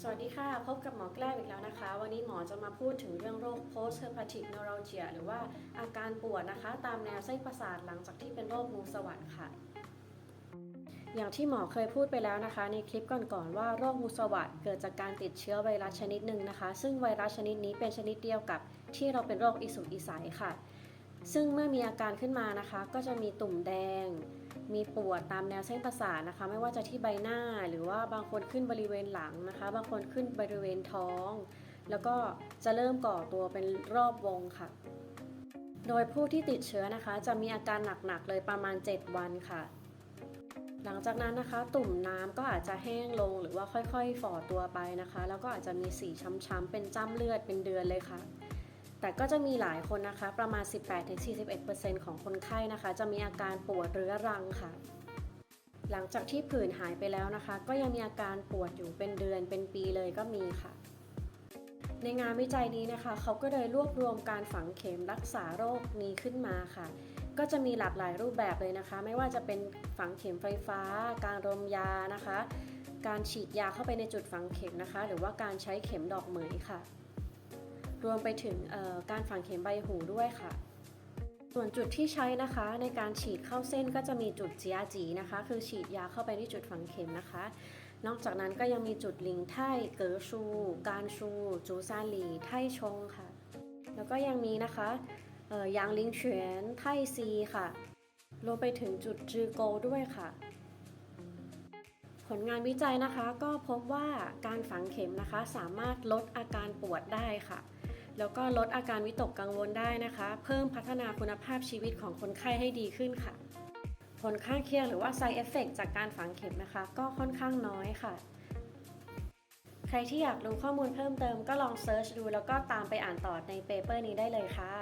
สวัสดีค่ะ พบกับหมอแกล้มอีกแล้วนะคะ วันนี้หมอจะมาพูดถึงเรื่องโรค post herpetic neuralgia หรือว่าอาการปวดนะคะ ตามแนวเส้นประสาทหลังจากที่เป็นโรคงูสวัสด์ค่ะ อย่างที่หมอเคยพูดไปแล้วนะคะ ในคลิปก่อนๆว่าโรคงูสวัสด์เกิดจากการติดเชื้อไวรัสชนิดหนึ่งนะคะ ซึ่งไวรัสชนิดนี้เป็นชนิดเดียวกับที่เราเป็นโรคอิสุกอิสัยค่ะ ซึ่งเมื่อมีอาการขึ้นมานะคะ ก็จะมีตุ่มแดง มีปวดตามแนวเส้นประสาทนะคะ ไม่ว่าจะที่ใบหน้าหรือว่าบางคนขึ้นบริเวณหลังนะคะ บางคนขึ้นบริเวณท้อง แล้วก็จะเริ่มก่อตัวเป็นรอบวงค่ะ โดยผู้ที่ติดเชื้อนะคะ จะมีอาการหนักๆเลยประมาณ 7 วันค่ะ หลังจากนั้นนะคะ ตุ่มน้ำก็อาจจะแห้งลงหรือว่าค่อยๆฝ่อตัวไปนะคะ แล้วก็อาจจะมีสีช้ำๆเป็นจ้ำเลือดเป็นเดือนเลยค่ะ แต่ก็จะมีหลายคนนะคะ ประมาณ 18-41%ของคนไข้นะคะ จะมีอาการปวดเรื้อรังค่ะ หลังจากที่ผื่นหายไปแล้วนะคะ ก็ยังมีอาการปวดอยู่เป็นเดือนเป็นปีเลยก็มีค่ะในงานวิจัยนี้นะคะ เขาก็เลยรวบรวมการฝังเข็มรักษาโรคนี้ขึ้นมาค่ะ ก็จะมีหลากหลายรูปแบบเลยนะคะ ไม่ว่าจะเป็นฝังเข็มไฟฟ้า การรมยานะคะ การฉีดยาเข้าไปในจุดฝังเข็มนะคะ หรือว่าการใช้เข็มดอกเหมยค่ะ รวมไปถึงการฝังเข็มใบหูด้วยค่ะ ส่วนจุดที่ใช้นะคะในการฉีดเข้าเส้นก็จะมีจุดจียจีนะคะ คือฉีดยาเข้าไปที่จุดฝังเข็มนะคะ นอกจากนั้นก็ยังมีจุดลิงไทเก๋อชู การชู จูซาหลีไทชงค่ะ แล้วก็ยังมีนะคะยางลิงเฉียนไทซีค่ะรวมไปถึงจุดจือโกด้วยค่ะ ผลงานวิจัยนะคะก็พบว่าการฝังเข็มนะคะสามารถลดอาการปวดได้ค่ะ แล้วก็ลดอาการวิตกกังวลได้นะคะ เพิ่มพัฒนาคุณภาพชีวิตของคนไข้ให้ดีขึ้นค่ะ ผลข้างเคียงหรือว่า side effect จากการฝังเข็มนะคะ ก็ค่อนข้างน้อยค่ะ ใครที่อยากรู้ข้อมูลเพิ่มเติมก็ลองเซิร์ชดูแล้วก็ตามไปอ่านต่อในเปเปอร์นี้ได้เลยค่ะ